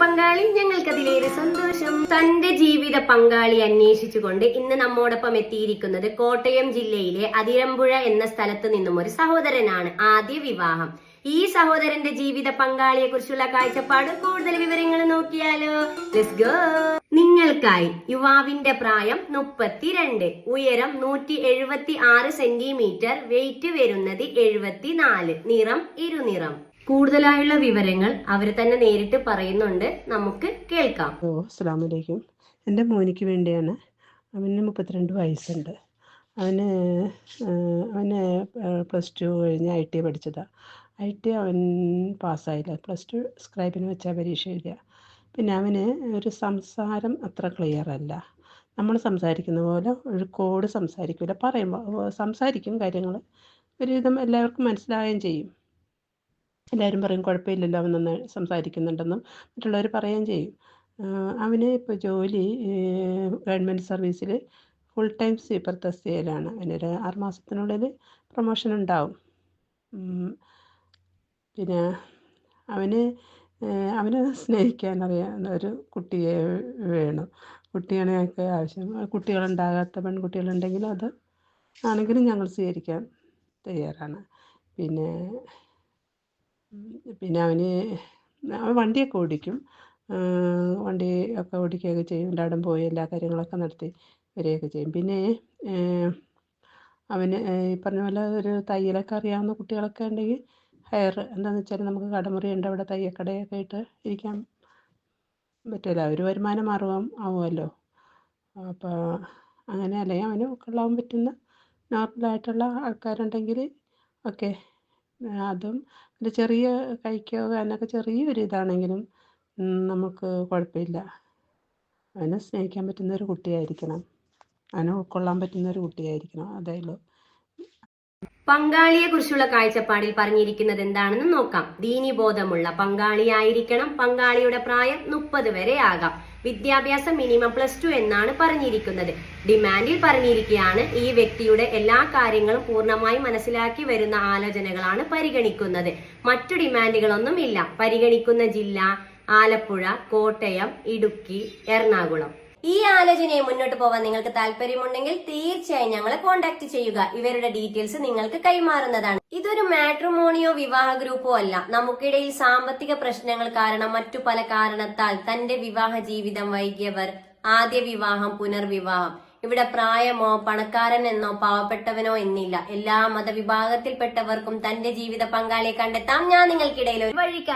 പങ്കാളി ഞങ്ങൾക്കതിലേറെ സന്തോഷം. തന്റെ ജീവിത പങ്കാളി അന്വേഷിച്ചുകൊണ്ട് ഇന്ന് നമ്മോടൊപ്പം എത്തിയിരിക്കുന്നത് കോട്ടയം ജില്ലയിലെ അതിരമ്പുഴ എന്ന സ്ഥലത്ത് നിന്നും ഒരു സഹോദരനാണ് ആദ്യ വിവാഹം. ഈ സഹോദരന്റെ ജീവിത പങ്കാളിയെ കുറിച്ചുള്ള കാഴ്ചപ്പാട് കൂടുതൽ വിവരങ്ങൾ നോക്കിയാലോ. ലെറ്റ്സ് ഗോ നിങ്ങൾക്കായി യുവാവിന്റെ പ്രായം മുപ്പത്തിരണ്ട് ഉയരം നൂറ്റി എഴുപത്തി ആറ് സെന്റിമീറ്റർ വെയിറ്റ് വരുന്നത് എഴുപത്തിനാല് നിറം ഇരുനിറം. കൂടുതലായുള്ള വിവരങ്ങൾ അവർ തന്നെ നേരിട്ട് പറയുന്നുണ്ട്. നമുക്ക് കേൾക്കാം. ഓ അസ്സാമലൈക്കും എന്റെ മോനിക്ക് വേണ്ടിയാണ് അവന് മുപ്പത്തിരണ്ട് വയസ്സുണ്ട്. അവന് അവന് പ്ലസ് ടു കഴിഞ്ഞ് ഐ ടി പഠിച്ചതാണ് ഐ ടി അവൻ പാസ്സായില്ല. പ്ലസ് ടു സ്ക്രൈബിന് വെച്ചാൽ പരീക്ഷ എഴുതിയ. പിന്നെ അവന് ഒരു സംസാരം അത്ര ക്ലിയർ അല്ല. നമ്മൾ സംസാരിക്കുന്ന പോലെ ഒരു കോഡ് സംസാരിക്കില്ല പറയുമ്പോൾ സംസാരിക്കും കാര്യങ്ങൾ ഒരുവിധം എല്ലാവർക്കും മനസ്സിലാവുകയും ചെയ്യും. എല്ലാവരും പറയും കുഴപ്പമില്ലല്ലോ അവൻ നന്നായി സംസാരിക്കുന്നുണ്ടെന്നും മറ്റുള്ളവർ പറയുകയും ചെയ്യും. അവന് ഇപ്പോൾ ജോലി ഗവൺമെന്റ് സർവീസിൽ ഫുൾ ടൈം സ്വീപ്പർ തസ്തികയിലാണ്. അവനൊരു ആറുമാസത്തിനുള്ളിൽ പ്രൊമോഷൻ ഉണ്ടാവും. പിന്നെ അവന് സ്നേഹിക്കാൻ അറിയാവുന്ന ഒരു കുട്ടിയെ വേണം. ഞങ്ങൾക്ക് ആവശ്യം. കുട്ടികളുണ്ടാകാത്ത പെൺകുട്ടികളുണ്ടെങ്കിൽ അത് ആണെങ്കിലും ഞങ്ങൾ സ്വീകരിക്കാൻ തയ്യാറാണ്. പിന്നെ പിന്നെ അവന് അവൻ വണ്ടിയൊക്കെ ഓടിക്കും. വണ്ടി ഒക്കെ ഓടിക്കുകയൊക്കെ ചെയ്യും. എല്ലായിടും പോയി എല്ലാ കാര്യങ്ങളൊക്കെ നടത്തി വരികയൊക്കെ ചെയ്യും. പിന്നെ അവന് ഈ പറഞ്ഞ പോലെ ഒരു തയ്യലൊക്കെ അറിയാവുന്ന കുട്ടികളൊക്കെ ഉണ്ടെങ്കിൽ ഹയർ എന്താണെന്ന് വെച്ചാൽ നമുക്ക് കടമുറി ഉണ്ട്. അവിടെ തയ്യക്കടയൊക്കെ ഇട്ട് ഇരിക്കാൻ പറ്റില്ല. ഒരു വരുമാനം മാർഗം ആവുമല്ലോ. അപ്പോൾ അങ്ങനെ അല്ലെങ്കിൽ അവന് കൊള്ളാൻ പറ്റുന്ന നോർമലായിട്ടുള്ള ആൾക്കാരുണ്ടെങ്കിൽ ഓക്കെ അതും ഒരു ചെറിയ കൈക്കോ കാലിനൊക്കെ ചെറിയൊരു ഇതാണെങ്കിലും നമുക്ക് കുഴപ്പമില്ല. അവനെ സ്നേഹിക്കാൻ പറ്റുന്ന ഒരു കുട്ടിയായിരിക്കണം. അവനെ ഉൾക്കൊള്ളാൻ പറ്റുന്ന ഒരു കുട്ടിയായിരിക്കണം. അതേ ഉള്ളൂ. പങ്കാളിയെ കുറിച്ചുള്ള കാഴ്ചപ്പാടിൽ പറഞ്ഞിരിക്കുന്നത് എന്താണെന്ന് നോക്കാം. ദീനിബോധമുള്ള പങ്കാളിയായിരിക്കണം. പങ്കാളിയുടെ പ്രായം മുപ്പത് വരെ ആകാം. വിദ്യാഭ്യാസം മിനിമം പ്ലസ് ടു എന്നാണ് പറഞ്ഞിരിക്കുന്നത്. ഡിമാൻഡിൽ പറഞ്ഞിരിക്കുകയാണ് ഈ വ്യക്തിയുടെ എല്ലാ കാര്യങ്ങളും പൂർണമായി മനസ്സിലാക്കി വരുന്ന ആലോചനകളാണ് പരിഗണിക്കുന്നത്. മറ്റു ഡിമാൻഡുകളൊന്നും ഇല്ല പരിഗണിക്കുന്ന ജില്ല ആലപ്പുഴ കോട്ടയം ഇടുക്കി എറണാകുളം. ഈ ആലോചനയെ മുന്നോട്ട് പോവാൻ നിങ്ങൾക്ക് താല്പര്യമുണ്ടെങ്കിൽ തീർച്ചയായും ഞങ്ങളെ കോൺടാക്ട് ചെയ്യുക. ഇവരുടെ ഡീറ്റെയിൽസ് നിങ്ങൾക്ക് കൈമാറുന്നതാണ്. ഇതൊരു മാട്രിമോണിയോ വിവാഹ ഗ്രൂപ്പോ അല്ല. നമുക്കിടയിൽ സാമ്പത്തിക പ്രശ്നങ്ങൾ കാരണം മറ്റു പല കാരണത്താൽ തന്റെ വിവാഹ ജീവിതം വൈകിയവർ ആദ്യ വിവാഹം പുനർവിവാഹം. ഇവിടെ പ്രായമോ പണക്കാരൻ എന്നോ പാവപ്പെട്ടവനോ എന്നില്ല. എല്ലാ മതവിഭാഗത്തിൽപ്പെട്ടവർക്കും തന്റെ ജീവിത പങ്കാളിയെ കണ്ടെത്താം. ഞാൻ നിങ്ങൾക്കിടയിൽ ഒരു വഴിക്കാ